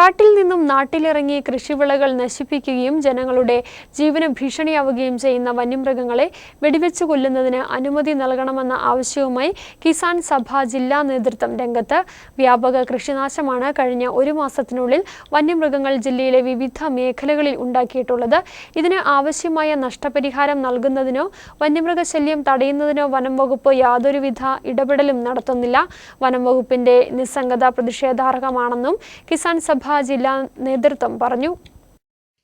കാട്ടിൽ നിന്നും നാട്ടിലിറങ്ങി കൃഷിവിളകൾ നശിപ്പിക്കുകയും ജനങ്ങളുടെ ജീവന് ഭീഷണിയാവുകയും ചെയ്യുന്ന വന്യമൃഗങ്ങളെ വെടിവെച്ചു കൊല്ലുന്നതിന് അനുമതി നൽകണമെന്ന ആവശ്യവുമായി കിസാൻ സഭ ജില്ലാ നേതൃത്വം രംഗത്ത് വ്യാപക കൃഷിനാശമാണ് കഴിഞ്ഞ ഒരു മാസത്തിനുള്ളിൽ വന്യമൃഗങ്ങൾ ജില്ലയിലെ വിവിധ മേഖലകളിൽ ഉണ്ടാക്കിയിട്ടുള്ളത്. ഇതിന് ആവശ്യമായ നഷ്ടപരിഹാരം നൽകുന്നതിനോ വന്യമൃഗശല്യം തടയുന്നതിനോ വനം വകുപ്പ് യാതൊരുവിധ ഇടപെടലും നടത്തുന്നില്ല. വനം വകുപ്പിന്റെ നിസ്സംഗത പ്രതിഷേധാർഹമാണെന്നും കിസാൻ സഭ ജില്ലാ നേതൃത്വം പറഞ്ഞു.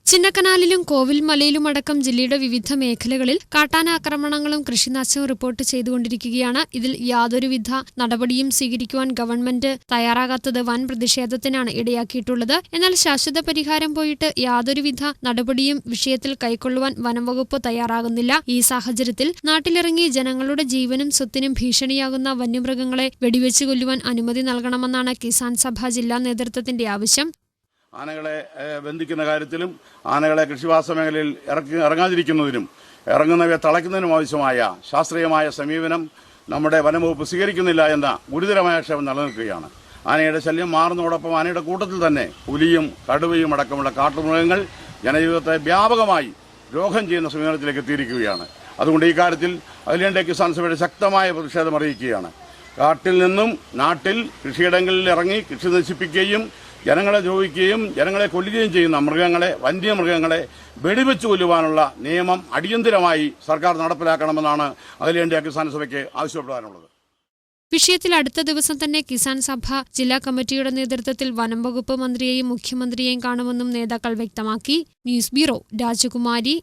ചിന്നക്കനാലിലും കോവിൽമലയിലുമടക്കം ജില്ലയുടെ വിവിധ മേഖലകളിൽ കാട്ടാനാക്രമണങ്ങളും കൃഷിനാശവും റിപ്പോർട്ട് ചെയ്തുകൊണ്ടിരിക്കുകയാണ്. ഇതിൽ യാതൊരുവിധ നടപടിയും സ്വീകരിക്കുവാൻ ഗവൺമെന്റ് തയ്യാറാകാത്തത് വൻ പ്രതിഷേധത്തിനാണ് ഇടയാക്കിയിട്ടുള്ളത്. എന്നാൽ ശാശ്വത പരിഹാരം പോയിട്ട് യാതൊരുവിധ നടപടിയും വിഷയത്തിൽ കൈക്കൊള്ളുവാൻ വനംവകുപ്പ് തയ്യാറാകുന്നില്ല. ഈ സാഹചര്യത്തിൽ നാട്ടിലിറങ്ങി ജനങ്ങളുടെ ജീവനും സ്വത്തിനും ഭീഷണിയാകുന്ന വന്യമൃഗങ്ങളെ വെടിവെച്ചു കൊല്ലുവാൻ അനുമതി നൽകണമെന്നാണ് കിസാൻ സഭ ജില്ലാ നേതൃത്വത്തിന്റെ ആവശ്യം. ആനകളെ ബന്ധിക്കുന്ന കാര്യത്തിലും ആനകളെ കൃഷിവാസ മേഖലയിൽ ഇറക്കി ഇറങ്ങാതിരിക്കുന്നതിനും ഇറങ്ങുന്നവയെ തളയ്ക്കുന്നതിനും ആവശ്യമായ ശാസ്ത്രീയമായ സമീപനം നമ്മുടെ വനംവകുപ്പ് സ്വീകരിക്കുന്നില്ല എന്ന ഗുരുതരമായ ക്ഷേമം നിലനിൽക്കുകയാണ്. ആനയുടെ ശല്യം മാറുന്നതോടൊപ്പം ആനയുടെ കൂട്ടത്തിൽ തന്നെ പുലിയും കടുവയും അടക്കമുള്ള കാട്ടുമൃഗങ്ങൾ ജനജീവിതത്തെ വ്യാപകമായി രോഗം ചെയ്യുന്ന സമീപനത്തിലേക്ക് എത്തിയിരിക്കുകയാണ്. അതുകൊണ്ട് ഈ കാര്യത്തിൽ അഖിലേന്ത്യാ കിസാൻ സഭയുടെ ശക്തമായ പ്രതിഷേധം അറിയിക്കുകയാണ്. കാട്ടിൽ നിന്നും നാട്ടിൽ കൃഷിയിടങ്ങളിൽ ഇറങ്ങി കൃഷി നശിപ്പിക്കുകയും ജനങ്ങളെ ദ്രോഹിക്കുകയും ജനങ്ങളെ കൊല്ലുകയും ചെയ്യുന്ന മൃഗങ്ങളെ വന്യമൃഗങ്ങളെ വെടിവെച്ച് കൊല്ലുവാനുള്ള നിയമം അടിയന്തിരമായി സർക്കാർ നടപ്പിലാക്കണമെന്നാണ് അഖിലേന്ത്യാ കിസാൻ സഭയ്ക്ക് ആവശ്യപ്പെടാനുള്ളത്. വിഷയത്തിൽ അടുത്ത ദിവസം തന്നെ കിസാൻ സഭ ജില്ലാ കമ്മിറ്റിയുടെ നേതൃത്വത്തിൽ വനം വകുപ്പ് മന്ത്രിയെയും മുഖ്യമന്ത്രിയെയും കാണുമെന്നും നേതാക്കൾ വ്യക്തമാക്കി. ന്യൂസ് ബ്യൂറോ രാജകുമാരി.